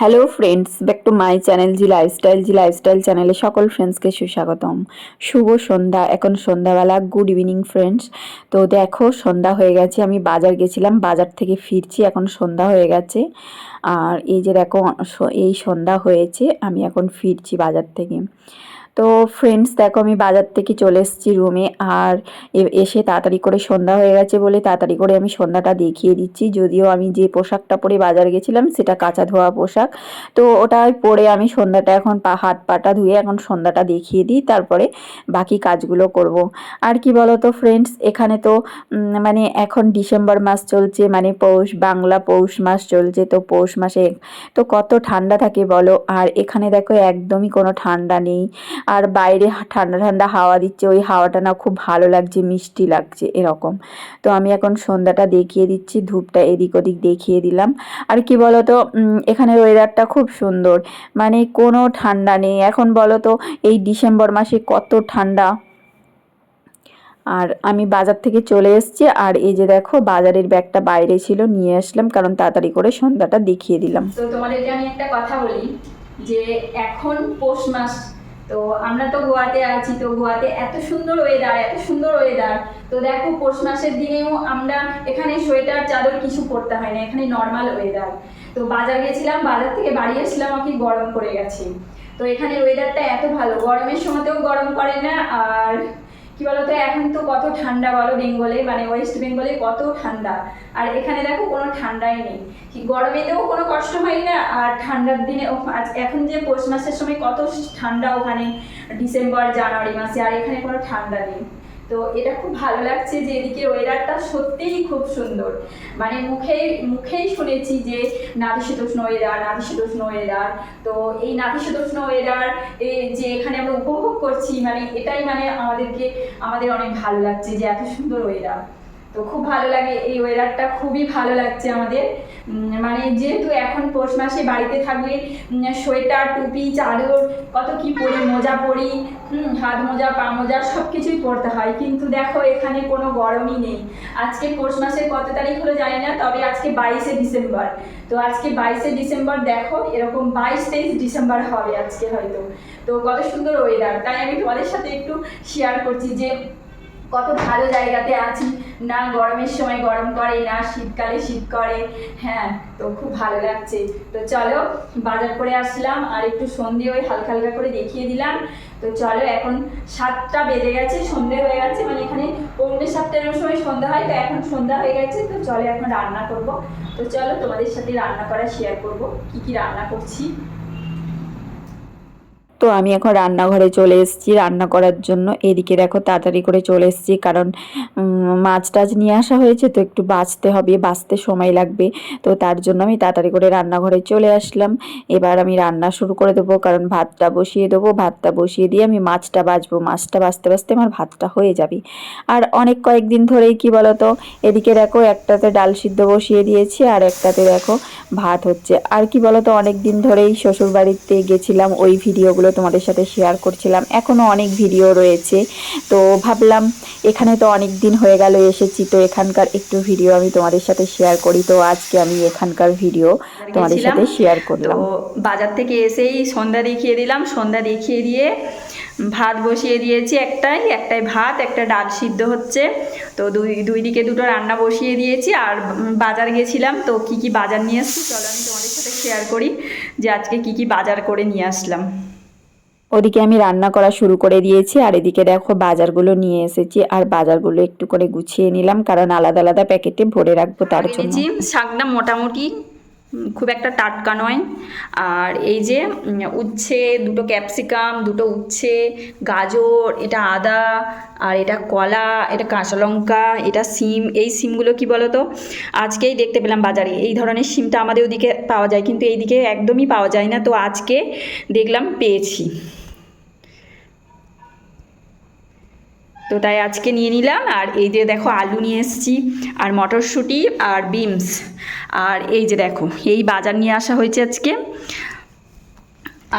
Hello friends back to my channel G lifestyle G lifestyle চ্যানেলে সকল ফ্রেন্ডসকে সুস্বাগতম। শুভ সন্ধ্যা। এখন সন্ধ্যাবেলা গুড ইভিনিং ফ্রেন্ডস তো দেখো, সন্ধ্যা হয়ে গেছে। আমি বাজার গেছিলাম, বাজার থেকে ফিরছি, এখন সন্ধ্যা হয়ে গেছে। আর এই যে দেখো এই সন্ধ্যা হয়েছে, আমি এখন ফিরছি বাজার থেকে। তো ফ্রেন্ডস দেখো আমি বাজার থেকে চলে এসেছি রুমে আর এসে তাড়াতাড়ি করে সন্ধ্যা হয়ে গেছে বলে তাড়াতাড়ি করে আমি সন্ধ্যাটা দেখিয়ে দিচ্ছি। যদিও আমি যে পোশাকটা পরে বাজার গেছিলাম, সেটা কাঁচা ধোয়া পোশাক। তো ওটাই পরে আমি সন্ধ্যাটা এখন পা, হাত পাটা ধুয়ে এখন সন্ধ্যাটা দেখিয়ে দিই, তারপরে বাকি কাজগুলো করব। আর কি বলো তো ফ্রেন্ডস এখানে তো মানে এখন ডিসেম্বর মাস চলছে মানে পৌষ, বাংলা পৌষ মাস চলছে, তো পৌষ মাসে তো কত ঠান্ডা থাকে বলো। আর এখানে দেখো একদমই কোনো ঠান্ডা নেই। আর বাইরে ঠান্ডা ঠান্ডা হাওয়া দিচ্ছে ওই হাওয়াটা না খুব ভালো লাগছে মিষ্টি লাগছে এরকম। তো আমি এখন সন্ধ্যাটা দেখিয়ে দিচ্ছি ধূপটা এদিক ওদিক দেখিয়ে দিলাম। আর কি বলো তো উম, এখানের ওয়েদারটা খুব সুন্দর। মানে কোনো ঠান্ডা নেই। এখন বলো তো এই ডিসেম্বর মাসে কত ঠান্ডা। আর আমি বাজার থেকে চলে এসেছি আর এই যে দেখো বাজারের ব্যাগটা বাইরে ছিল নিয়ে আসলাম কারণ তাড়াতাড়ি করে সন্ধ্যাটা দেখিয়ে দিলাম। তো তোমাদেরকে আমি একটা কথা বলি যে এখন পৌষ মাস তো আমরা তো গোয়াতে আছি, তো গোয়াতে এত সুন্দর ওয়েদার এত সুন্দর ওয়েদার তো দেখো, পৌষ মাসের দিনেও আমরা এখানে সোয়েটার, চাদর কিছু পরতে হয় না, এখানে নর্মাল ওয়েদার তো বাজার গেছিলাম, বাজার থেকে বাড়ি এসেছিলাম আমি গরম পড়ে গেছি। তো এখানে ওয়েদারটা এত ভালো, গরমের সময়তেও গরম করে না, আর কি বলতো, এখন তো কত ঠান্ডা বলো বেঙ্গলে মানে ওয়েস্ট বেঙ্গলে কত ঠান্ডা। আর এখানে দেখো কোনো ঠান্ডাই নেই। গরমেতেও কোনো কষ্ট হয় না, আর ঠান্ডার দিনে আজ এখন যে পৌষ মাসের সময় কত ঠান্ডা ওখানে, ডিসেম্বর, জানুয়ারি মাসে, আর এখানে কোনো ঠান্ডা নেই। তো এটা খুব ভালো লাগছে যে এদিকে ওয়েদারটা সত্যিই খুব সুন্দর। মানে মুখে, মুখেই শুনেছি যে নাতিশীতোষ্ণ ওয়েদার নাতিশীতোষ্ণ ওয়েদার। তো এই নাতিশীতোষ্ণ ওয়েদার যে এখানে আমরা উপভোগ করছি মানে এটাই মানে আমাদেরকে, আমাদের অনেক ভালো লাগছে যে এত সুন্দর ওয়েদার। তো খুব ভালো লাগে, এই ওয়েদারটা খুবই ভালো লাগছে আমাদের। মানে যেহেতু এখন পৌষ মাসে বাড়িতে থাকলে সোয়েটার, টুপি, চাদর, কত কি পরি, মোজা পরি হাত মোজা, পা মোজা সব কিছুই পরতে হয়। কিন্তু দেখো, এখানে কোনো গরমই নেই। আজকে পৌষ মাসের কত তারিখ হলো জানি না, তবে আজকে বাইশে ডিসেম্বর। তো আজকে বাইশে ডিসেম্বর দেখো, এরকম বাইশ, তেইশ ডিসেম্বর হবে আজকে হয়তো। তো কত সুন্দর ওয়েদার তাই আমি তোমাদের সাথে একটু শেয়ার করছি যে কত ভালো জায়গাতে আছি। না গরমের সময় গরম করে, না শীতকালে শীত করে। হ্যাঁ তো খুব ভালো লাগছে। তো চলো, বাজার করে আসলাম, আর একটু সন্ধে ওই হালকা হালকা করে দেখিয়ে দিলাম। তো চলো, এখন সাতটা বেজে গেছে, সন্ধে হয়ে গেছে মানে এখানে পৌনে সাতটার সময় সন্ধ্যা হয়, তো এখন সন্ধ্যা হয়ে গেছে, তো চলো এখন রান্না করব। তো চলো, তোমাদের সাথে রান্না করা শেয়ার করব, কি কি রান্না করছি। তো আমি এখন রান্নাঘরে চলে এসেছি রান্না করার জন্য। এদিকে দেখো তাড়াতাড়ি করে চলে এসেছি কারণ মাছ টাছ নিয়ে আসা হয়েছে তো একটু বাঁচতে হবে, বাঁচতে সময় লাগবে। তো তার জন্য আমি তাড়াতাড়ি করে রান্নাঘরে চলে আসলাম। এবার আমি রান্না শুরু করে দেবো কারণ ভাতটা বসিয়ে দেবো। ভাতটা বসিয়ে দিয়ে আমি মাছটা বাছবো মাছটা বাঁচতে বাছতে আমার ভাতটা হয়ে যাবে। আর অনেক কয়েকদিন ধরেই কি বলতো, এদিকে দেখো একটাতে ডাল সিদ্ধ বসিয়ে দিয়েছি আর একটাতে দেখো ভাত হচ্ছে। আর কি বলতো অনেক দিন ধরেই শ্বশুর বাড়িতে গেছিলাম ওই ভিডিওগুলো তোমাদের সাথে শেয়ার করছিলাম। এখনও অনেক ভিডিও রয়েছে। তো ভাবলাম এখানে তো অনেক দিন হয়ে গেল এসেছি। তো এখানকার একটু ভিডিও আমি তোমাদের সাথে শেয়ার করি। তো আজকে আমি এখানকার ভিডিও তোমাদের সাথে শেয়ার করলাম। তো বাজার থেকে এসেই সন্ধ্যা দেখিয়ে দিলাম। সন্ধ্যা দেখিয়ে দিয়ে ভাত বসিয়ে দিয়েছি একটাই। একটাই ভাত একটা ডাল সিদ্ধ হচ্ছে। তো দুই দুই দিকে দুটো রান্না বসিয়ে দিয়েছি। আর বাজার গেছিলাম। তো কি কি বাজার নিয়ে এসেছি চলো আমি তোমাদের সাথে শেয়ার করি যে আজকে কি কি বাজার করে নিয়ে আসলাম। ওদিকে আমি রান্না করা শুরু করে দিয়েছি আর এদিকে দেখো বাজারগুলো নিয়ে এসেছি আর বাজারগুলো একটু করে গুছিয়ে নিলাম কারণ আলাদা আলাদা প্যাকেটে ভরে রাখব তার জন্য। শাকটা মোটামুটি খুব একটা টাটকা নয় আর এই যে উচ্ছে দুটো ক্যাপসিকাম দুটো উচ্ছে গাজর এটা আদা আর এটা কলা এটা কাঁচা লঙ্কা এটা সিম এই সিমগুলো কি বলো তো আজকেই দেখতে পেলাম বাজারে এই ধরনের সিমটা আমাদের ওদিকে পাওয়া যায় কিন্তু এইদিকে একদমই পাওয়া যায় না তো আজকে দেখলাম পেয়েছি। তো তাই আজকে নিয়ে নিলাম। আর এই যে দেখো আলু নিয়ে এসেছি, আর মটরশুঁটি, আর বিমস আর এই যে দেখো, এই বাজার নিয়ে আসা হয়েছে আজকে।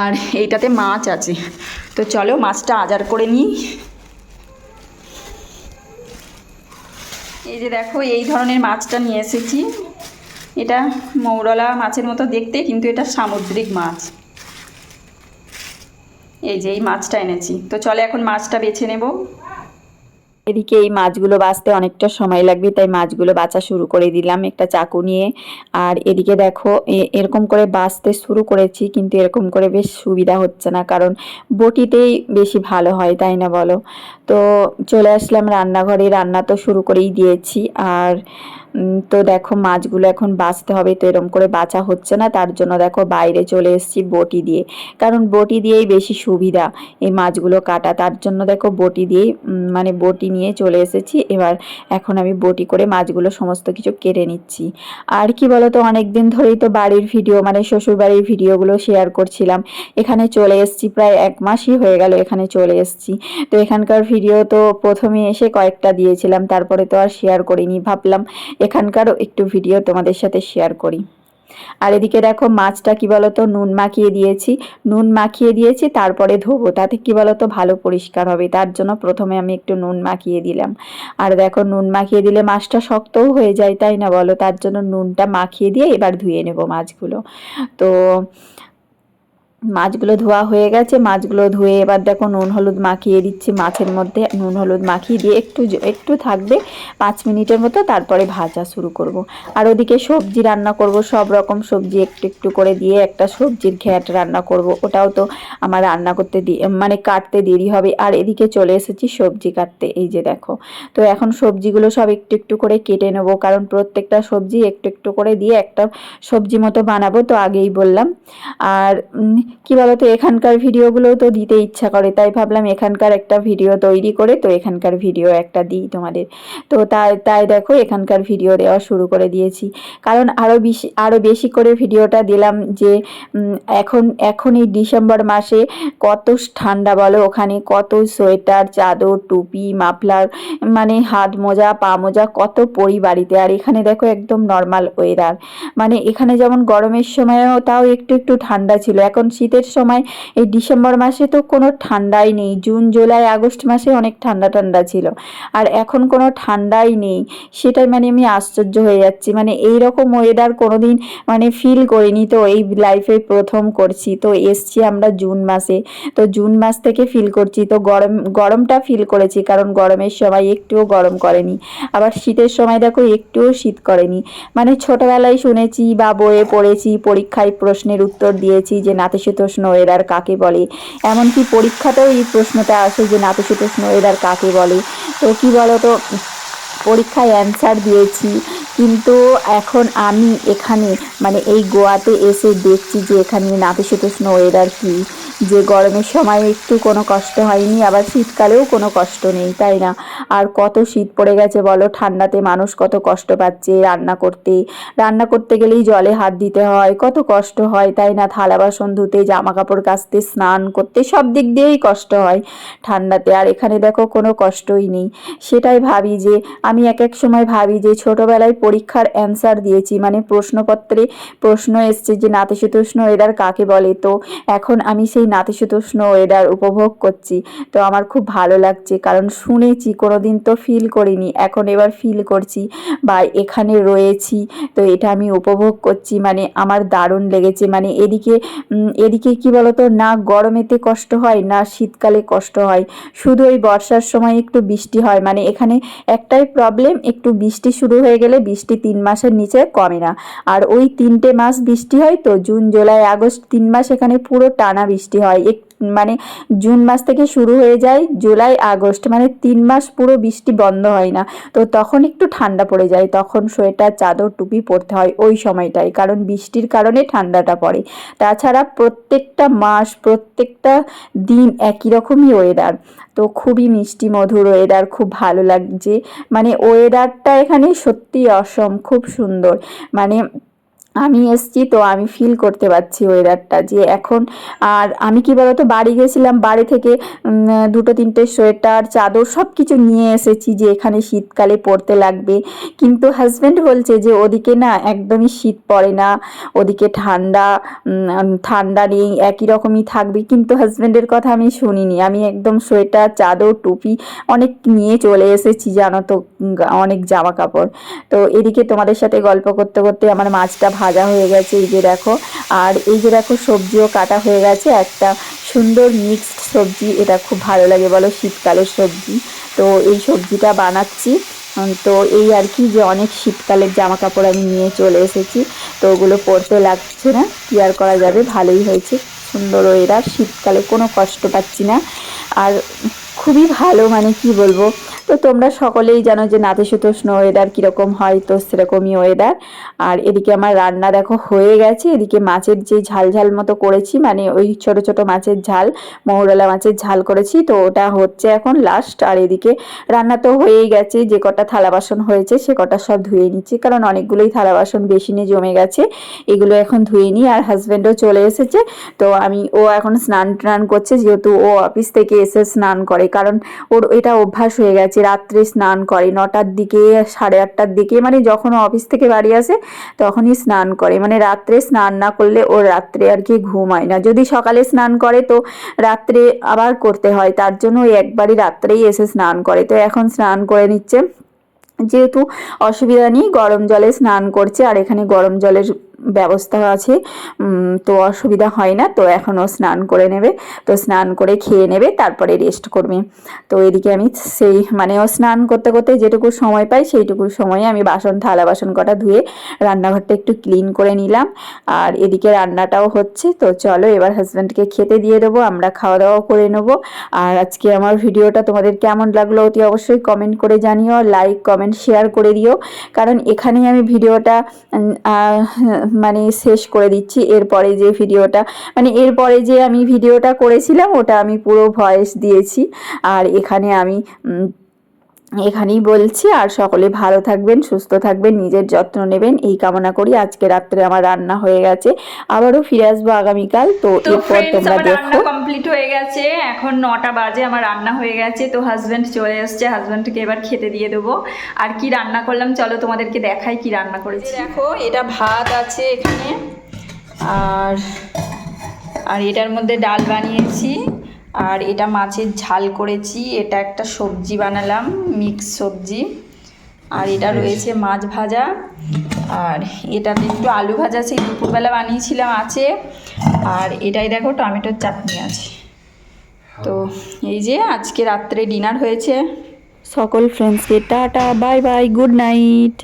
আর এইটাতে মাছ আছে। তো চলো মাছটা আজার করে নিই। এই যে দেখো, এই ধরনের মাছটা নিয়ে এসেছি। এটা মৌরলা মাছের মতো দেখতে, কিন্তু এটা সামুদ্রিক মাছ। এই যে এই মাছটা এনেছি। তো চলে এখন মাছটা বেছে নেব। এদিকে এই মাছগুলো বাছতে অনেকটা সময় লাগবে, তাই মাছগুলো বাছা শুরু করে দিলাম একটা চাকু নিয়ে। আর এদিকে দেখো এরকম করে বাছতে শুরু করেছি, কিন্তু এরকম করে বেশ সুবিধা হচ্ছে না, কারণ বটিতেই বেশি ভালো হয়, তাই না বলো? তো চলে আসলাম রান্নাঘরে, রান্না তো শুরু করেই দিয়েছি। আর তো দেখো মাছগুলো এখন বাছতে হবে, তো এরকম করে বাছা হচ্ছে না, তার জন্য দেখো বাইরে চলে এসেছি বটি দিয়ে। কারণ বটি দিয়েই বেশি সুবিধা এই মাছগুলো কাটা, তার জন্য দেখো বটি দিয়ে মানে বটি নিয়ে চলে এসেছি। এবার এখন আমি বটি করে মাছগুলো সমস্ত কিছু কেটে নিচ্ছি। আর কি বলতো অনেক দিন ধরেই তো বাড়ির ভিডিও মানে শ্বশুর বাড়ির ভিডিওগুলো শেয়ার করছিলাম। এখানে চলে এসেছি, প্রায় এক মাসই হয়ে গেল এখানে চলে এসেছি। তো এখানকার ভিডিও তো প্রথমে এসে কয়েকটা দিয়েছিলাম, তারপরে তো আর শেয়ার করিনি। ভাবলাম এখানকারও একটু ভিডিও তোমাদের সাথে শেয়ার করি। আর এদিকে দেখো মাছটা কি বলতো, নুন মাখিয়ে দিয়েছি। নুন মাখিয়ে দিয়েছি, তারপরে ধোবো। তাতে কি বলতো, ভালো পরিষ্কার হবে। তার জন্য প্রথমে আমি একটু নুন মাখিয়ে দিলাম। আর দেখো নুন মাখিয়ে দিলে মাছটা শক্তও হয়ে যায়, তাই না বলো? তার জন্য নুনটা মাখিয়ে দিয়ে এবার ধুয়ে নেব মাছগুলো। তো মাছগুলো ধোয়া হয়ে গেছে। মাছগুলো ধুয়ে এবার দেখো নুন হলুদ মাখিয়ে দিচ্ছি মাছের মধ্যে। নুন হলুদ মাখিয়ে দিয়ে একটু একটু থাকবে পাঁচ মিনিটের মতো, তারপরে ভাজা শুরু করব। আর ওদিকে সবজি রান্না করব, সব রকম সবজি একটু একটু করে দিয়ে একটা সবজির ঘ্যাট রান্না করব। ওটাও তো আমার রান্না করতে দি মানে কাটতে দেরি হবে। আর এদিকে চলে এসেছি সবজি কাটতে, এই যে দেখো। তো এখন সবজিগুলো সব একটু একটু করে কেটে নেব, কারণ প্রত্যেকটা সবজি একটু একটু করে দিয়ে একটা সবজি মতো বানাবো, তো আগেই বললাম। আর কি বলতো, এখানকার ভিডিওগুলোও তো দিতে ইচ্ছা করে, তাই ভাবলাম এখানকার একটা ভিডিও তৈরি করে, তো এখানকার ভিডিও একটা দিই তোমাদের। তো তাই তাই দেখো, এখানকার ভিডিও দেওয়া শুরু করে দিয়েছি। কারণ আরও বেশি আরও বেশি করে ভিডিওটা দিলাম যে এখন এখন এই ডিসেম্বর মাসে কত ঠান্ডা বলো, ওখানে কত সোয়েটার, চাদর, টুপি, মাফলার মানে হাত মোজা, পা মোজা, কত পরি বাড়িতে। আর এখানে দেখো একদম নর্মাল ওয়েদার মানে এখানে যেমন গরমের সময়ও তাও একটু একটু ঠান্ডা ছিল, এখন শীতের সময় এই ডিসেম্বর মাসে তো কোনো ঠান্ডাই নেই। জুন, জুলাই, আগস্ট মাসে অনেক ঠান্ডা ঠান্ডা ছিল। আর এখন কোনো ঠান্ডাই নেই। সেটাই মানে আমি আশ্চর্য হয়ে যাচ্ছি। মানে এই রকম ওয়েদার কোনোদিন মানে ফিল করিনি তো এই লাইফে প্রথম করছি। তো এসছি আমরা জুন মাসে। তো জুন মাস থেকে ফিল করছি। তো গরম, গরমটা ফিল করেছি কারণ গরমের সময় একটুও গরম করেনি। আবার শীতের সময় দেখো একটুও শীত করেনি। মানে ছোটবেলায় শুনেছি বা বইয়ে পড়েছি, পরীক্ষায় প্রশ্নের উত্তর দিয়েছি যে নাতিশীতোষ্ণ ওয়েদার কাকে বলে? এমনকি পরীক্ষাতেও এই প্রশ্নটা আসে যে নাতিশীতোষ্ণ ওয়েদার কাকে বলে? তো কি বলো তো পরীক্ষায় অ্যান্সার দিয়েছি। কিন্তু এখন আমি এখানে মানে এই গোয়াতে এসে দেখছি যে এখানে নাতিশীতোষ্ণ ওয়েদার কী। যে গরমের সময় একটু কোনো কষ্ট হয়নি, আবার শীতকালেও কোনো কষ্ট নেই, তাই না? আর কত শীত পড়ে গেছে বলো, ঠান্ডাতে মানুষ কত কষ্ট পাচ্ছে রান্না করতে। রান্না করতে গেলেই জলে হাত দিতে হয়, কত কষ্ট হয়, তাই না? থালা বাসন ধুতে জামা কাপড় কাচতে, স্নান করতে, সব দিক দিয়েই কষ্ট হয় ঠান্ডাতে। আর এখানে দেখো কোনো কষ্টই নেই। সেটাই ভাবি যে, আমি এক এক সময় ভাবি যে, ছোটবেলায় পরীক্ষার অ্যান্সার দিয়েছি। মানে প্রশ্নপত্রে প্রশ্ন এসছে যে, নাতিশীতোষ্ণ এদার কাকে বলে? তো এখন আমি সেই নাতিশীতোষ্ণ ওয়েদার উপভোগ করছি। তো আমার খুব ভালো লাগছে, কারণ শুনেছি কোনোদিন তো ফিল করিনি, এখন এবার ফিল করছি বা এখানে রয়েছি, তো এটা আমি উপভোগ করছি। মানে আমার দারুণ লেগেছে মানে এদিকে এদিকে কি বলতো, না গরমেতে কষ্ট হয়, না শীতকালে কষ্ট হয়। শুধু ওই বর্ষার সময় একটু বৃষ্টি হয় মানে এখানে একটাই প্রবলেম একটু বৃষ্টি শুরু হয়ে গেলে বৃষ্টি তিন মাসের নিচে কমে না। আর ওই তিনটে মাস বৃষ্টি হয় তো, জুন, জুলাই, আগস্ট তিন মাস এখানে পুরো টানা বৃষ্টি হয়। এক মানে জুন মাস থেকে শুরু হয়ে যায়, জুলাই, আগস্ট মানে তিন মাস পুরো বৃষ্টি বন্ধ হয় না। তো তখন একটু ঠান্ডা পড়ে যায়, তখন সোয়েটার, চাদর, টুপি পরতে হয় ওই সময়টায়, কারণ বৃষ্টির কারণে ঠান্ডাটা পড়ে। তাছাড়া প্রত্যেকটা মাস, প্রত্যেকটা দিন একই রকমই ওয়েদার তো খুবই মিষ্টি, মধুর ওয়েদার খুব ভালো লাগছে। মানে ওয়েদারটা এখানে সত্যি অসম, খুব সুন্দর। মানে আমি এসছি তো আমি ফিল করতে পারছি ওয়েদারটা যে এখন আর আমি কি বলতো, বাড়ি গেছিলাম, বাড়ি থেকে দুটো তিনটে সোয়েটার, চাদর সব কিছু নিয়ে এসেছি যে এখানে শীতকালে পরতে লাগবে। কিন্তু হাজব্যান্ড বলছে যে ওদিকে না একদমই শীত পড়ে না, ওদিকে ঠান্ডা ঠান্ডা নেই, একই রকমই থাকবে। কিন্তু হাজব্যান্ডের কথা আমি শুনিনি। আমি একদম সোয়েটার, চাদর, টুপি অনেক নিয়ে চলে এসেছি জানো তো অনেক জামা কাপড় তো এদিকে তোমাদের সাথে গল্প করতে করতে আমার মাছটা ভাজা হয়ে গেছে, এই যে দেখো। আর এই যে দেখো, সবজিও কাটা হয়ে গেছে। একটা সুন্দর মিক্সড সবজি, এটা খুব ভালো লাগে বলো, শীতকালের সবজি। তো এই সবজিটা বানাচ্ছি। তো এই আর কি যে অনেক শীতকালের জামা কাপড় আমি নিয়ে চলে এসেছি। তো ওগুলো পরতে লাগছে না, কি আর করা যাবে? ভালোই হয়েছে, সুন্দর এরা শীতকালে কোনো কষ্ট পাচ্ছি না। আর খুবই ভালো মানে কি বলব তো তোমরা সকলেই জানো যে নাতিশীতোষ্ণ ওয়েদার কীরকম হয়, তো সেরকমই ওয়েদার আর এদিকে আমার রান্না দেখো হয়ে গেছে। এদিকে মাছের যে ঝাল ঝাল মতো করেছি মানে ওই ছোট ছোট মাছের ঝাল, মৌরলা মাছের ঝাল করেছি, তো ওটা হচ্ছে এখন লাস্ট আর এদিকে রান্না তো হয়েই গেছে, যে কটা থালা বাসন হয়েছে সে কটা সব ধুয়ে নিচ্ছি, কারণ অনেকগুলোই থালা বাসন বেশি নিয়ে জমে গেছে। এগুলো এখন ধুয়ে নিই, আর হাজব্যান্ডও চলে এসেছে, তো আমি, ও এখন স্নান টান করছে, যেহেতু ও অফিস থেকে এসে স্নান করে, কারণ ওর এটা অভ্যাস হয়ে গেছে রাত্রে স্নান করে। নটার দিকে, সাড়ে আটটার দিকে মানে যখন অফিস থেকে বাড়ি আসে, তখনই স্নান করে। মানে রাত্রে স্নান না করলে ওর রাত্রে আর কি ঘুম হয় না। যদি সকালে স্নান করে তো রাত্রে আবার করতে হয়। তার জন্য ওই একবারই রাত্রেই এসে স্নান করে। তো এখন স্নান করে নিচ্ছে। যেহেতু অসুবিধা নেই, গরম জলে স্নান করছে। আর এখানে গরম জলের ব্যবস্থা আছে। তো অসুবিধা হয় না, তো এখনও স্নান করে নেবে। তো স্নান করে খেয়ে নেবে, তারপরে রেস্ট করবে। তো এদিকে আমি সেই মানে ও স্নান করতে করতে যেটুকু সময় পাই, সেইটুকু সময়ে আমি বাসন, থালা বাসন কটা ধুয়ে রান্নাঘরটা একটু ক্লিন করে নিলাম। আর এদিকে রান্নাটাও হচ্ছে, তো চলো এবার হাজব্যান্ডকে খেতে দিয়ে দেবো, আমরা খাওয়া দাওয়া করে নেব। আর আজকে আমার ভিডিওটা তোমাদের কেমন লাগল অতি অবশ্যই কমেন্ট করে জানিও লাইক কমেন্ট শেয়ার করে দিও। কারণ এখানেই আমি ভিডিওটা মানে শেষ করে দিচ্ছি। এরপরে যে ভিডিওটা মানে এরপরে যে আমি ভিডিওটা করেছিলাম, ওটা আমি পুরো ভয়েস দিয়েছি। আর এখানে আমি এখানেই বলছি আর সকলে ভালো থাকবেন সুস্থ থাকবেন নিজের যত্ন নেবেন। এই কামনা করি আজকে রাত্রে আমার রান্না হয়ে গেছে। আবারও ফিরে আসব আগামীকাল। তো এরপর তোমরা দেখো। কমপ্লিট হয়ে গেছে। এখন নটা বাজে আমার রান্না হয়ে গেছে। তো হাজব্যান্ড চলে এসছে। হাজব্যান্ডকে এবার খেতে দিয়ে দেবো। আর কি রান্না করলাম চলো তোমাদেরকে দেখাই কি রান্না করেছি। দেখো এটা ভাত আছে এখানে। আর আর এটার মধ্যে ডাল বানিয়েছি। আর এটা মাছের ঝাল করেছি। এটা একটা সবজি বানালাম মিক্স সবজি। আর এটা রয়েছে মাছ ভাজা। আর এটাতে একটু আলু ভাজা সেই দুপুরবেলা বানিয়েছিলাম আছে। আর এটাই দেখো টমেটোর চাটনি আছে। তো এই যে আজকে রাত্রে ডিনার হয়েছে। সকল ফ্রেন্ডসকে tata bye bye good night